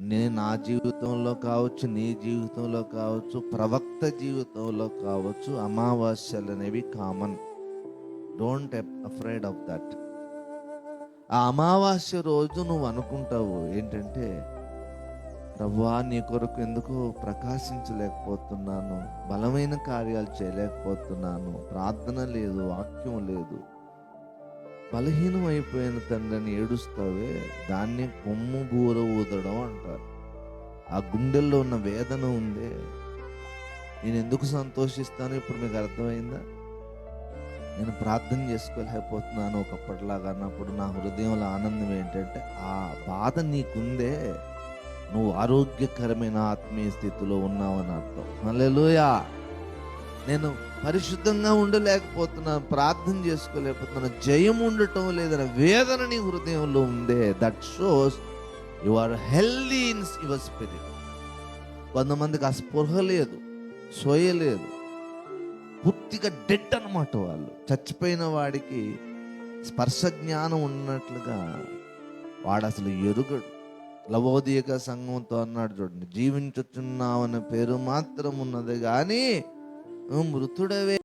నేను నా జీవితంలో కావచ్చు నీ జీవితంలో కావచ్చు ప్రవక్త జీవితంలో కావచ్చు అమావాస్యలు అనేవి common don't afraid of that ఆ అమావాస్య రోజు నువ్వు అనుకుంటావు ఏంటంటే రవ్వా నీ కొరకు ఎందుకు ప్రకాశించలేకపోతున్నాను బలమైన కార్యాలు చేయలేకపోతున్నాను ప్రార్థన లేదు వాక్యం లేదు బలహీనం అయిపోయిన తండ్రిని ఏడుస్తావే దాన్ని కొమ్ము బూర ఊదడం అంటారు. ఆ గుండెల్లో ఉన్న వేదన ఉందే. నేను ఎందుకు సంతోషిస్తాను? ఇప్పుడు మీకు అర్థమైందా? నేను ప్రార్థన చేసుకోలేకపోతున్నాను ఒకప్పటిలాగా అన్నప్పుడు నా హృదయంలో ఆనందం ఏంటంటే ఆ బాధ నీకుందే. నువ్వు ఆరోగ్యకరమైన ఆత్మీయ స్థితిలో ఉన్నావని అర్థం. మళ్ళీ నేను పరిశుద్ధంగా ఉండలేకపోతున్నాను ప్రార్థన చేసుకోలేకపోతున్నాను జయం ఉండటం లేదన్న వేదన నీ హృదయంలో ఉందే. That shows you are healthy in your spirit కొంతమందికి ఆ స్పృహ లేదు సోయ లేదు. పూర్తిగా డెడ్ అన్నమాట వాళ్ళు. చచ్చిపోయిన వాడికి స్పర్శ జ్ఞానం ఉన్నట్లుగా వాడు అసలు ఎరుగడు. లవోదీయక సంఘంతో అన్నాడు చూడండి జీవించుచున్నావన్న పేరు మాత్రం ఉన్నది కానీ నువ్వు మృతుడవే